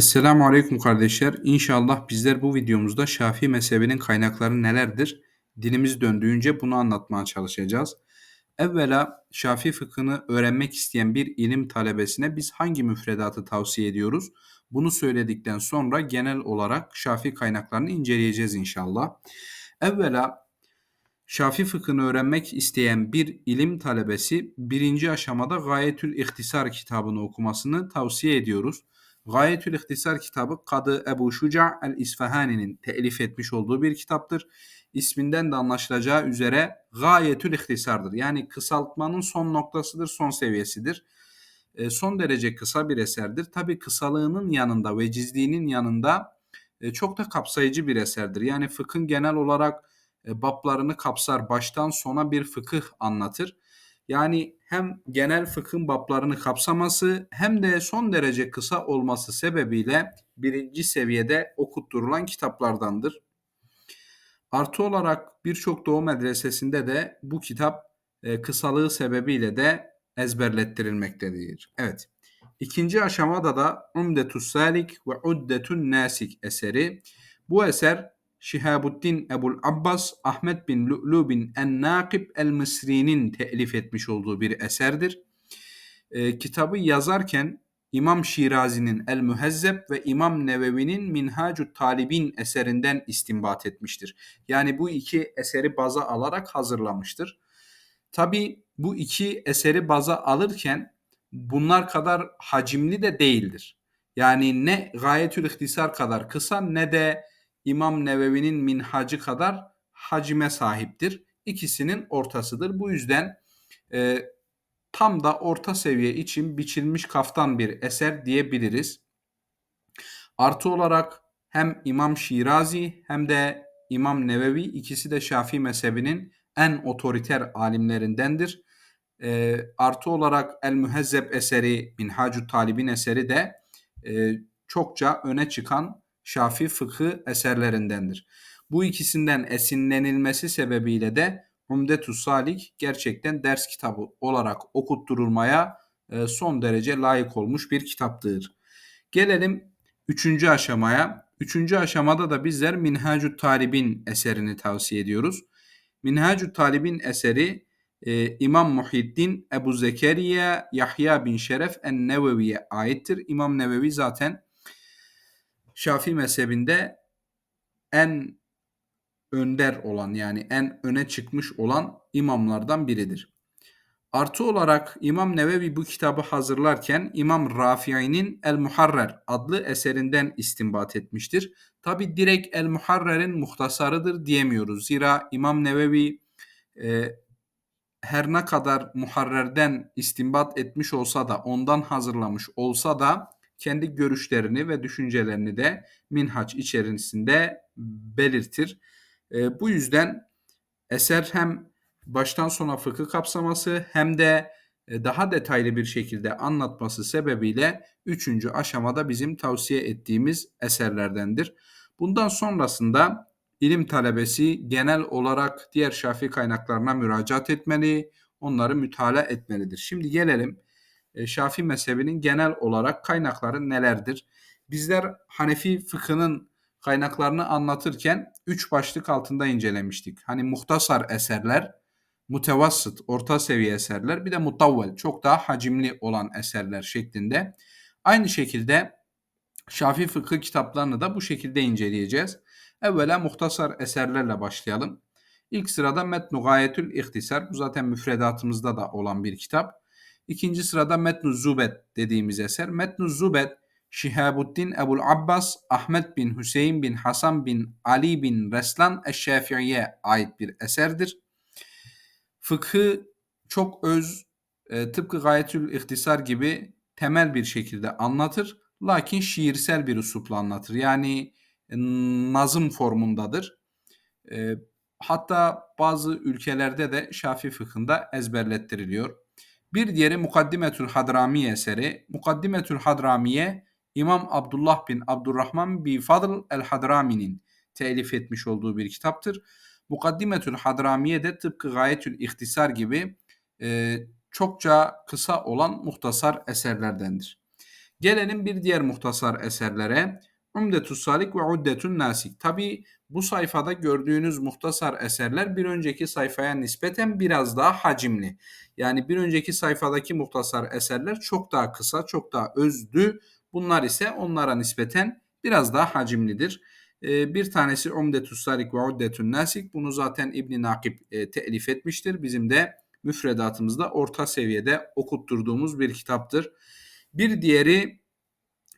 Esselamu Aleyküm kardeşler. İnşallah bizler bu videomuzda Şafii mezhebinin kaynakları nelerdir? Dilimiz döndüğünce bunu anlatmaya çalışacağız. Evvela Şafii fıkhını öğrenmek isteyen bir ilim talebesine biz hangi müfredatı tavsiye ediyoruz? Bunu söyledikten sonra genel olarak Şafii kaynaklarını inceleyeceğiz inşallah. Evvela Şafii fıkhını öğrenmek isteyen bir ilim talebesi birinci aşamada Gayetül İhtisar kitabını okumasını tavsiye ediyoruz. Gayetül İhtisar kitabı Kadı Ebu Şuca el-İsfahani'nin telif etmiş olduğu bir kitaptır. İsminden de anlaşılacağı üzere Gayetül İhtisardır. Yani kısaltmanın son noktasıdır, son seviyesidir. E, son derece kısa bir eserdir. Tabi kısalığının yanında, vecizliğinin yanında e, çok da kapsayıcı bir eserdir. Yani fıkhın genel olarak e, bablarını kapsar, baştan sona bir fıkıh anlatır. Yani hem genel fıkhın bablarını kapsaması hem de son derece kısa olması sebebiyle birinci seviyede okutturulan kitaplardandır. Artı olarak birçok doğu medresesinde de bu kitap e, kısalığı sebebiyle de ezberlettirilmektedir. Evet. İkinci aşamada da Umdetus Salik ve Uddetun Nasik eseri. Bu eser Şihabuddin Ebul Abbas Ahmet bin Lu'lu bin En-Nakib el-Mısri'nin telif etmiş olduğu bir eserdir. E, kitabı yazarken İmam Şirazi'nin El-Mühezzeb ve İmam Nevevi'nin Minhacü Talibin eserinden istinbat etmiştir. Yani bu iki eseri baza alarak hazırlamıştır. Tabi bu iki eseri baza alırken bunlar kadar hacimli de değildir. Yani ne gayetül ihtisar kadar kısa ne de İmam Nevevi'nin minhacı kadar hacime sahiptir. İkisinin ortasıdır. Bu yüzden e, tam da orta seviye için biçilmiş kaftan bir eser diyebiliriz. Artı olarak hem İmam Şirazi hem de İmam Nevevi ikisi de Şafii mezhebinin en otoriter alimlerindendir. E, artı olarak El Mühezzeb eseri, Minhacü Talib'in eseri de e, çokça öne çıkan Şafi fıkı eserlerindendir. Bu ikisinden esinlenilmesi sebebiyle de Umdetü Salik gerçekten ders kitabı olarak okutturulmaya e, son derece layık olmuş bir kitaptır. Gelelim üçüncü aşamaya. Üçüncü aşamada da bizler Minhacü Talib'in eserini tavsiye ediyoruz. Minhacü Talib'in eseri e, İmam Muhiddin Ebu Zekeriya Yahya bin Şeref en-Nevevi'ye aittir. İmam Nevevi zaten Şafii mezhebinde en önder olan yani en öne çıkmış olan imamlardan biridir. Artı olarak İmam Nevevi bu kitabı hazırlarken İmam Rafi'i'nin El Muharrer adlı eserinden istinbat etmiştir. Tabi direkt El Muharrer'in muhtasarıdır diyemiyoruz. Zira İmam Nevevi e, her ne kadar Muharrer'den istinbat etmiş olsa da ondan hazırlamış olsa da kendi görüşlerini ve düşüncelerini de minhaç içerisinde belirtir. E, bu yüzden eser hem baştan sona fıkıh kapsaması hem de e, daha detaylı bir şekilde anlatması sebebiyle üçüncü aşamada bizim tavsiye ettiğimiz eserlerdendir. Bundan sonrasında ilim talebesi genel olarak diğer şafi kaynaklarına müracaat etmeli, onları mütala etmelidir. Şimdi gelelim e, Şafii mezhebinin genel olarak kaynakları nelerdir? Bizler Hanefi fıkhının kaynaklarını anlatırken üç başlık altında incelemiştik. Hani muhtasar eserler, mutevassıt, orta seviye eserler, bir de mutavvel, çok daha hacimli olan eserler şeklinde. Aynı şekilde Şafii fıkıh kitaplarını da bu şekilde inceleyeceğiz. Evvela muhtasar eserlerle başlayalım. İlk sırada Metnu Gayetül İhtisar. Bu zaten müfredatımızda da olan bir kitap. İkinci sırada Metnu Zubet dediğimiz eser. Metnu Zubet Şihabuddin Ebul Abbas Ahmet bin Hüseyin bin Hasan bin Ali bin Reslan Eşşafii'ye ait bir eserdir. Fıkhı çok öz, e, tıpkı Gayetül İhtisar gibi temel bir şekilde anlatır. Lakin şiirsel bir usupla anlatır. Yani e, nazım formundadır. E, hatta bazı ülkelerde de Şafii fıkhında ezberlettiriliyor. Bir diğeri Mukaddimetül Hadramiye eseri. Mukaddimetül Hadramiye İmam Abdullah bin Abdurrahman bin Fadl el-Hadrami'nin telif etmiş olduğu bir kitaptır. Mukaddimetül Hadramiye de tıpkı Gayetül İhtisar gibi e, çokça kısa olan muhtasar eserlerdendir. Gelelim bir diğer muhtasar eserlere. Umdetü's Salik ve Uddetün Nasik. Tabi bu sayfada gördüğünüz muhtasar eserler bir önceki sayfaya nispeten biraz daha hacimli. Yani bir önceki sayfadaki muhtasar eserler çok daha kısa, çok daha özdü. Bunlar ise onlara nispeten biraz daha hacimlidir. Ee, bir tanesi Umdetü's Salik ve Uddetün Nasik. Bunu zaten İbn Nakib e, telif etmiştir. Bizim de müfredatımızda orta seviyede okutturduğumuz bir kitaptır. Bir diğeri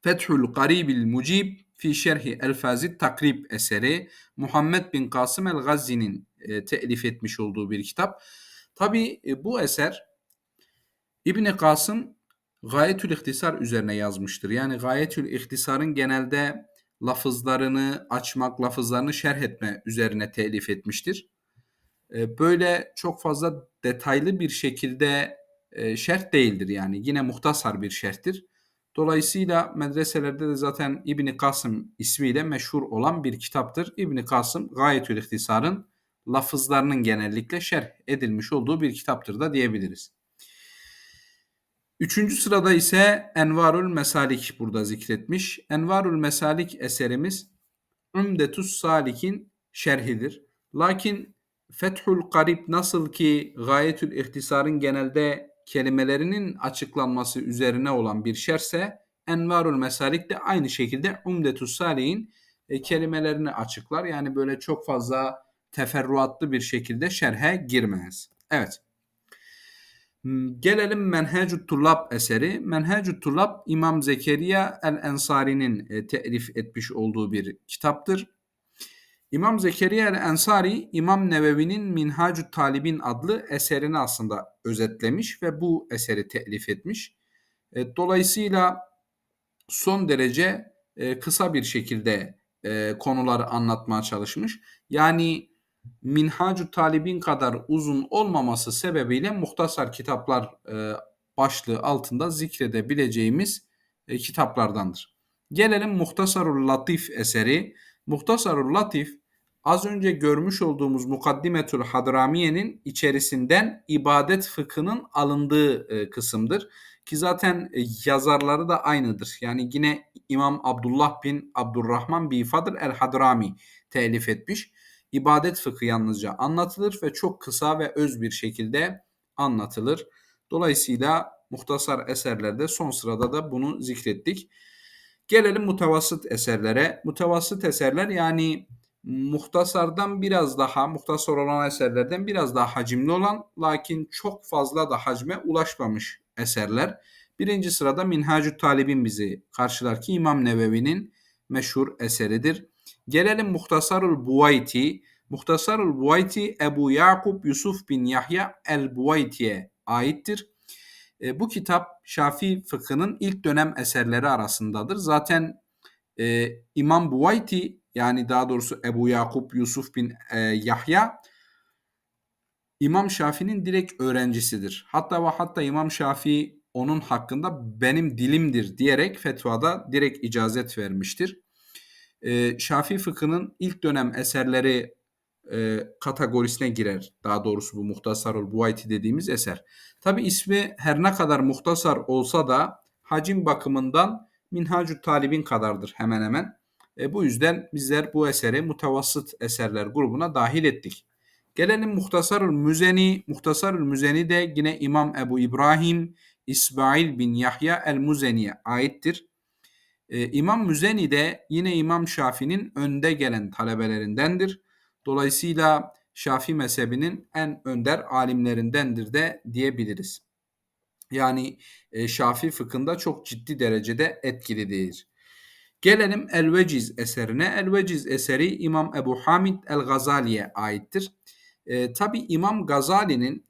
Fethül Garibil Mucib fi şerhi Elfazit Takrib eseri Muhammed bin Kasım el-Gazzi'nin e, telif etmiş olduğu bir kitap. Tabi e, bu eser İbni Kasım Gayetül İhtisar üzerine yazmıştır. Yani Gayetül İhtisar'ın genelde lafızlarını açmak, lafızlarını şerh etme üzerine telif etmiştir. E, böyle çok fazla detaylı bir şekilde e, şerh değildir yani. Yine muhtasar bir şerhtir. Dolayısıyla medreselerde de zaten İbni Kasım ismiyle meşhur olan bir kitaptır. İbni Kasım Gayetül İhtisar'ın lafızlarının genellikle şerh edilmiş olduğu bir kitaptır da diyebiliriz. Üçüncü sırada ise Envarul Mesalik burada zikretmiş. Envarul Mesalik eserimiz Ümdetus Salik'in şerhidir. Lakin Fethül Garip nasıl ki Gayetül İhtisar'ın genelde kelimelerinin açıklanması üzerine olan bir şerse Envarul Mesalik de aynı şekilde Umdetus Salih'in e, kelimelerini açıklar. Yani böyle çok fazla teferruatlı bir şekilde şerhe girmez. Evet. Hmm, gelelim Menhecü Tullab eseri. Menhecü Tullab İmam Zekeriya el-Ensari'nin e, telif etmiş olduğu bir kitaptır. İmam Zekeriya el-Ensari İmam Nevevi'nin Minhacü Talibin adlı eserini aslında özetlemiş ve bu eseri telif etmiş. E, dolayısıyla son derece e, kısa bir şekilde e, konuları anlatmaya çalışmış. Yani Minhacü Talibin kadar uzun olmaması sebebiyle muhtasar kitaplar başlığı altında zikredebileceğimiz kitaplardandır. Gelelim Muhtasarul Latif eseri. Muhtasarul Latif az önce görmüş olduğumuz Mukaddimetül Hadramiye'nin içerisinden ibadet fıkhının alındığı e, kısımdır. Ki zaten e, yazarları da aynıdır. Yani yine İmam Abdullah bin Abdurrahman bin Fadr el-Hadrami telif etmiş. İbadet fıkhı yalnızca anlatılır ve çok kısa ve öz bir şekilde anlatılır. Dolayısıyla muhtasar eserlerde son sırada da bunu zikrettik. Gelelim mutavassıt eserlere. Mutavassıt eserler yani muhtasardan biraz daha, muhtasar olan eserlerden biraz daha hacimli olan lakin çok fazla da hacme ulaşmamış eserler. Birinci sırada Minhacü Talib'in bizi karşılar ki İmam Nevevi'nin meşhur eseridir. Gelelim Muhtasarul Buvayti. Muhtasarul Buvayti Ebu Yakub Yusuf bin Yahya el-Buvayti'ye aittir. E, bu kitap Şafii fıkhının ilk dönem eserleri arasındadır. Zaten e, İmam Buvayti yani daha doğrusu Ebu Yakup Yusuf bin e, Yahya İmam Şafii'nin direkt öğrencisidir. Hatta ve hatta İmam Şafii onun hakkında benim dilimdir diyerek fetvada direkt icazet vermiştir. E, Şafii fıkhının ilk dönem eserleri e, kategorisine girer. Daha doğrusu bu Muhtasarul Buvayti dediğimiz eser. Tabi ismi her ne kadar muhtasar olsa da hacim bakımından Minhacü Talib'in kadardır hemen hemen. E, bu yüzden bizler bu eseri mutavassıt eserler grubuna dahil ettik. Gelelim Muhtasarul Müzeni. Muhtasarul Müzeni de yine İmam Ebu İbrahim İsmail bin Yahya el-Muzeni'ye aittir. Ee, İmam Müzeni de yine İmam Şafii'nin önde gelen talebelerindendir. Dolayısıyla Şafii mezhebinin en önder alimlerindendir de diyebiliriz. Yani e, Şafii fıkhında çok ciddi derecede etkilidir. Gelelim El-Veciz eserine. El-Veciz eseri İmam Ebu Hamid El-Gazali'ye aittir. E, Tabi İmam Gazali'nin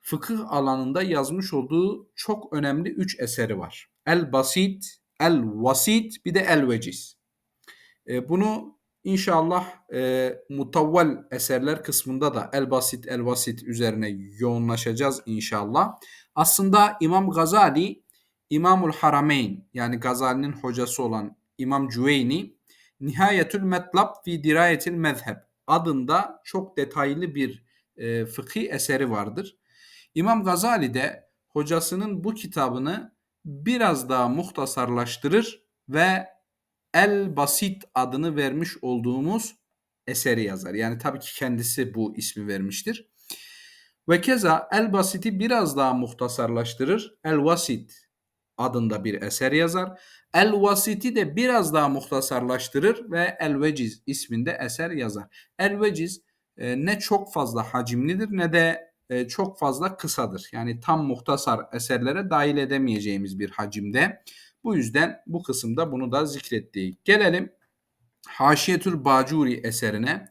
fıkıh alanında yazmış olduğu çok önemli üç eseri var. El-Basit, El-Vasit bir de El-Veciz. E, bunu İnşallah e, mutavval eserler kısmında da el basit el basit üzerine yoğunlaşacağız inşallah. Aslında İmam Gazali İmamul Harameyn yani Gazali'nin hocası olan İmam Cüveyni Nihayetül Metlab fi Dirayetil Mezheb adında çok detaylı bir e, fıkhi eseri vardır. İmam Gazali de hocasının bu kitabını biraz daha muhtasarlaştırır ve El Basit adını vermiş olduğumuz eseri yazar. Yani tabii ki kendisi bu ismi vermiştir. Ve keza El Basit'i biraz daha muhtasarlaştırır. El Vasit adında bir eser yazar. El Vasit'i de biraz daha muhtasarlaştırır ve El Veciz isminde eser yazar. El Veciz e, ne çok fazla hacimlidir ne de e, çok fazla kısadır. Yani tam muhtasar eserlere dahil edemeyeceğimiz bir hacimde. Bu yüzden bu kısımda bunu da zikrettik. Gelelim Haşiyetül Bacuri eserine.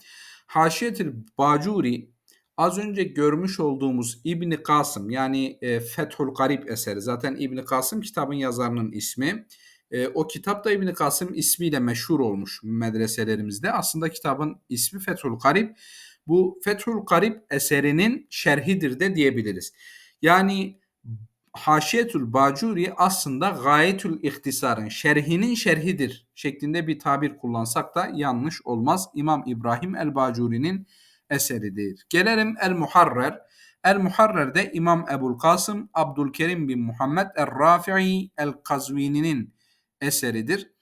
Haşiyetül Bacuri az önce görmüş olduğumuz İbni Kasım yani e, Fethül Garip eseri. Zaten İbni Kasım kitabın yazarının ismi. E, o kitap da İbni Kasım ismiyle meşhur olmuş medreselerimizde. Aslında kitabın ismi Fethül Garip. Bu Fethül Garip eserinin şerhidir de diyebiliriz. Yani Haşiyetül Bacuri aslında Gayetül İhtisar'ın şerhinin şerhidir şeklinde bir tabir kullansak da yanlış olmaz. İmam İbrahim el Bacuri'nin eseridir. Gelelim El Muharrer. El Muharrer'de İmam Ebul Kasım Abdülkerim bin Muhammed el Rafi'i el Kazvini'nin eseridir.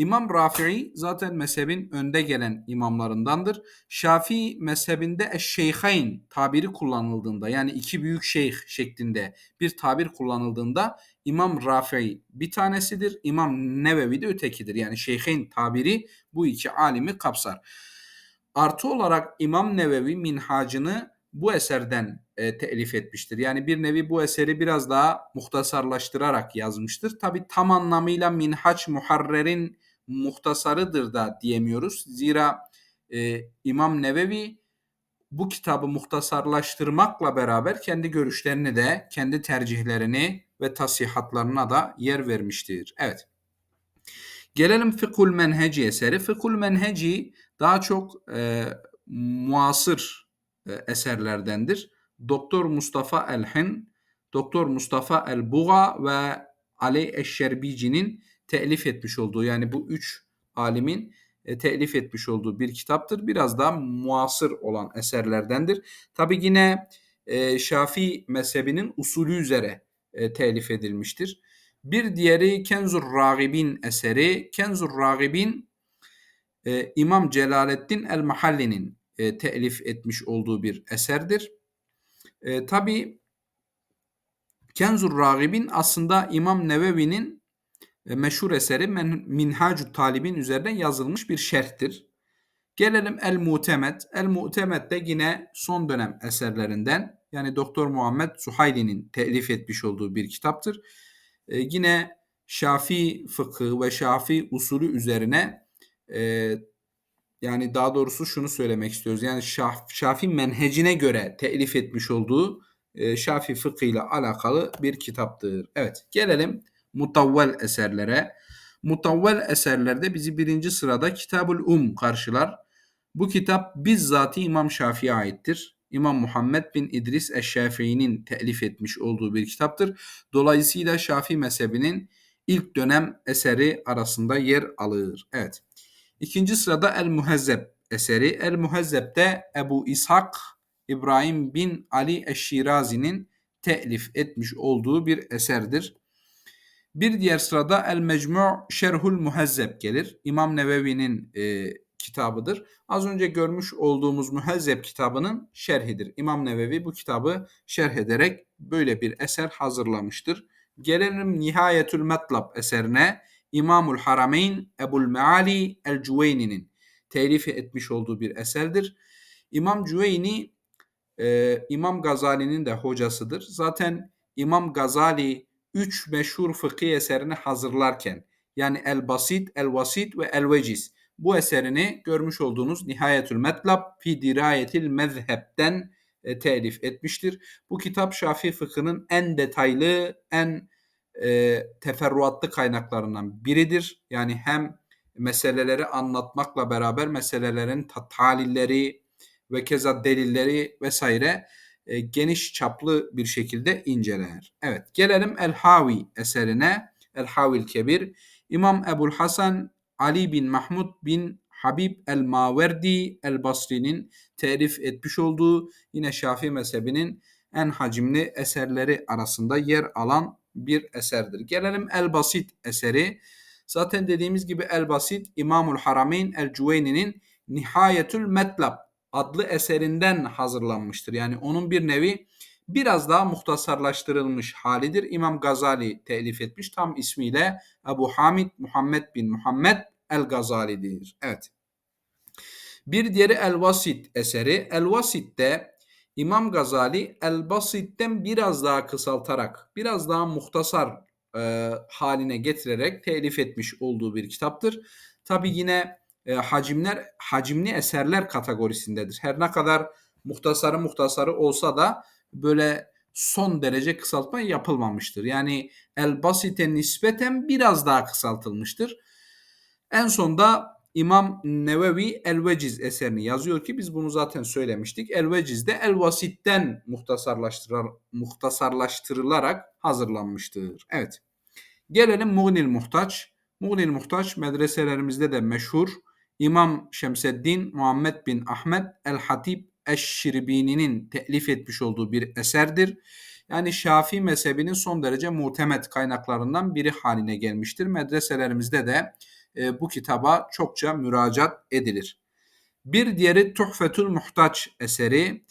İmam Rafi'i zaten mezhebin önde gelen imamlarındandır. Şafii mezhebinde eşşeyhayn tabiri kullanıldığında yani iki büyük şeyh şeklinde bir tabir kullanıldığında İmam Rafi'i bir tanesidir. İmam Nevevi de ötekidir. Yani şeyhayn tabiri bu iki alimi kapsar. Artı olarak İmam Nevevi minhacını bu eserden e, telif etmiştir. Yani bir nevi bu eseri biraz daha muhtasarlaştırarak yazmıştır. Tabi tam anlamıyla Minhaç Muharrer'in muhtasarıdır da diyemiyoruz. Zira e, İmam Nevevi bu kitabı muhtasarlaştırmakla beraber kendi görüşlerini de, kendi tercihlerini ve tasihatlarına da yer vermiştir. Evet. Gelelim Fıkhul Menheci eseri. Fıkhul Menheci daha çok e, muasır e, eserlerdendir. Doktor Mustafa Elhin, Doktor Mustafa El-Buga ve Ali Eşşerbici'nin telif etmiş olduğu yani bu üç alimin e, telif etmiş olduğu bir kitaptır. Biraz daha muasır olan eserlerdendir. Tabi yine e, Şafii mezhebinin usulü üzere e, telif edilmiştir. Bir diğeri Kenzur Ragib'in eseri. Kenzur Ragib'in e, İmam Celaleddin el-Mahalli'nin e, telif etmiş olduğu bir eserdir. E, Tabi Kenzur Ragib'in aslında İmam Nevevi'nin meşhur eseri Minhacü Talib'in üzerine yazılmış bir şerhtir. Gelelim El Mutemet. El Mutemet de yine son dönem eserlerinden yani Doktor Muhammed Suhayli'nin telif etmiş olduğu bir kitaptır. Ee, yine Şafi fıkı ve Şafi usulü üzerine e, yani daha doğrusu şunu söylemek istiyoruz. Yani Şaf, Şafi menhecine göre telif etmiş olduğu e, Şafi fıkı ile alakalı bir kitaptır. Evet gelelim mutavvel eserlere. Mutavvel eserlerde bizi birinci sırada Kitabul Um karşılar. Bu kitap bizzati İmam Şafii'ye aittir. İmam Muhammed bin İdris Eşşafii'nin telif etmiş olduğu bir kitaptır. Dolayısıyla Şafii mezhebinin ilk dönem eseri arasında yer alır. Evet. İkinci sırada El Muhezzeb eseri. El Muhezzeb'de Ebu İshak İbrahim bin Ali Eşşirazi'nin telif etmiş olduğu bir eserdir. Bir diğer sırada El Mecmu' Şerhul Muhezzeb gelir. İmam Nevevi'nin e, kitabıdır. Az önce görmüş olduğumuz Muhezzeb kitabının şerhidir. İmam Nevevi bu kitabı şerh ederek böyle bir eser hazırlamıştır. Gelelim Nihayetül Metlab eserine İmamul Harameyn Ebul Meali El Cüveyni'nin telif etmiş olduğu bir eserdir. İmam Cüveyni e, İmam Gazali'nin de hocasıdır. Zaten İmam Gazali üç meşhur fıkhi eserini hazırlarken yani El Basit, El Vasit ve El Veciz bu eserini görmüş olduğunuz Nihayetül Metlab fi Dirayetil Mezheb'den e, telif etmiştir. Bu kitap Şafii fıkhının en detaylı, en e, teferruatlı kaynaklarından biridir. Yani hem meseleleri anlatmakla beraber meselelerin talilleri ve keza delilleri vesaire e, geniş çaplı bir şekilde inceler. Evet gelelim El Havi eserine. El Havil Kebir. İmam Ebul Hasan Ali bin Mahmud bin Habib el Maverdi el Basri'nin telif etmiş olduğu yine Şafii mezhebinin en hacimli eserleri arasında yer alan bir eserdir. Gelelim El Basit eseri. Zaten dediğimiz gibi El Basit İmamul Harameyn El Cüveyni'nin Nihayetül Metlab adlı eserinden hazırlanmıştır. Yani onun bir nevi biraz daha muhtasarlaştırılmış halidir. İmam Gazali telif etmiş. Tam ismiyle Ebu Hamid Muhammed bin Muhammed El Gazali'dir. Evet. Bir diğeri El Vasit eseri. El Vasit'te İmam Gazali El Basit'ten biraz daha kısaltarak, biraz daha muhtasar e, haline getirerek telif etmiş olduğu bir kitaptır. Tabi yine e, hacimler hacimli eserler kategorisindedir. Her ne kadar muhtasarı muhtasarı olsa da böyle son derece kısaltma yapılmamıştır. Yani El Basit'e nispeten biraz daha kısaltılmıştır. En sonda İmam Nevevi El-Veciz eserini yazıyor ki biz bunu zaten söylemiştik. El-Veciz de El-Vasit'ten muhtasarlaştırılarak hazırlanmıştır. Evet. Gelelim Muğnil Muhtaç. Muğnil Muhtaç medreselerimizde de meşhur. İmam Şemseddin Muhammed bin Ahmet El-Hatib Eşşirbini'nin telif etmiş olduğu bir eserdir. Yani Şafii mezhebinin son derece muhtemet kaynaklarından biri haline gelmiştir. Medreselerimizde de e, bu kitaba çokça müracaat edilir. Bir diğeri Tuhfetül Muhtaç eseri.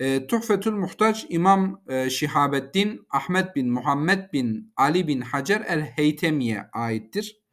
E, Tuhfetül Muhtaç İmam e, Şihabeddin Ahmet bin Muhammed bin Ali bin Hacer el-Heytemi'ye aittir.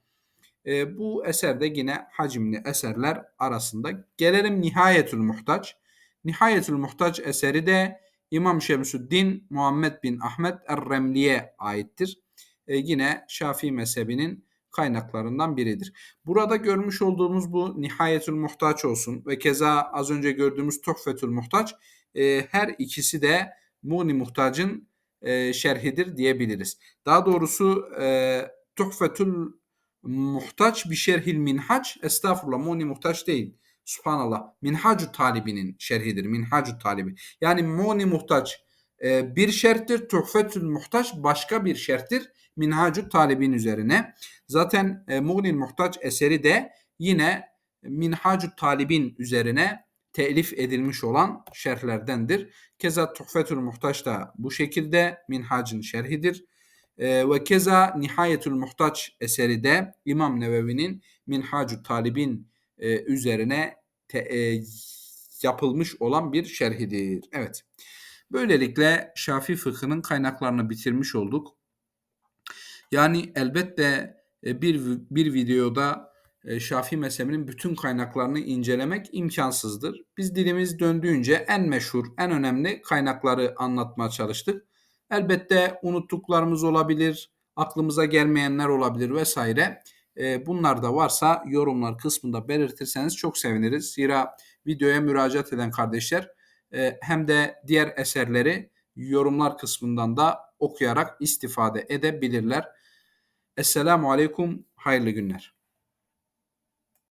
E, bu eser de yine hacimli eserler arasında. Gelelim Nihayetül Muhtaç. Nihayetül Muhtaç eseri de İmam Şemsüddin Muhammed bin Ahmet Er-Remli'ye aittir. E, yine Şafii mezhebinin kaynaklarından biridir. Burada görmüş olduğumuz bu Nihayetül Muhtaç olsun ve keza az önce gördüğümüz Tuhfetül Muhtaç e, her ikisi de Muni Muhtac'ın e, şerhidir diyebiliriz. Daha doğrusu e, Tuhfetül Muhtaç bir şerhil minhac estağfurullah Muni Muhtaç değil. Subhanallah. Minhacu talibinin şerhidir. Minhacu talibi. Yani Muni Muhtaç e, bir şerttir. Tuhfetül Muhtaç başka bir şerttir. Minhacu talibin üzerine. Zaten e, Muğnil Muhtaç eseri de yine Minhacu Talibin üzerine telif edilmiş olan şerhlerdendir. Keza Tuhfetül Muhtaç da bu şekilde Minhac'ın şerhidir. E, ve keza Nihayetül Muhtaç eseri de İmam Nevevi'nin Minhacu Talibin e, üzerine te, e, yapılmış olan bir şerhidir. Evet. Böylelikle Şafi fıkhının kaynaklarını bitirmiş olduk. Yani elbette e, bir bir videoda e, Şafii mezhebinin bütün kaynaklarını incelemek imkansızdır. Biz dilimiz döndüğünce en meşhur, en önemli kaynakları anlatmaya çalıştık. Elbette unuttuklarımız olabilir, aklımıza gelmeyenler olabilir vesaire. E, bunlar da varsa yorumlar kısmında belirtirseniz çok seviniriz. Zira videoya müracaat eden kardeşler hem de diğer eserleri yorumlar kısmından da okuyarak istifade edebilirler. Esselamu Aleyküm, hayırlı günler.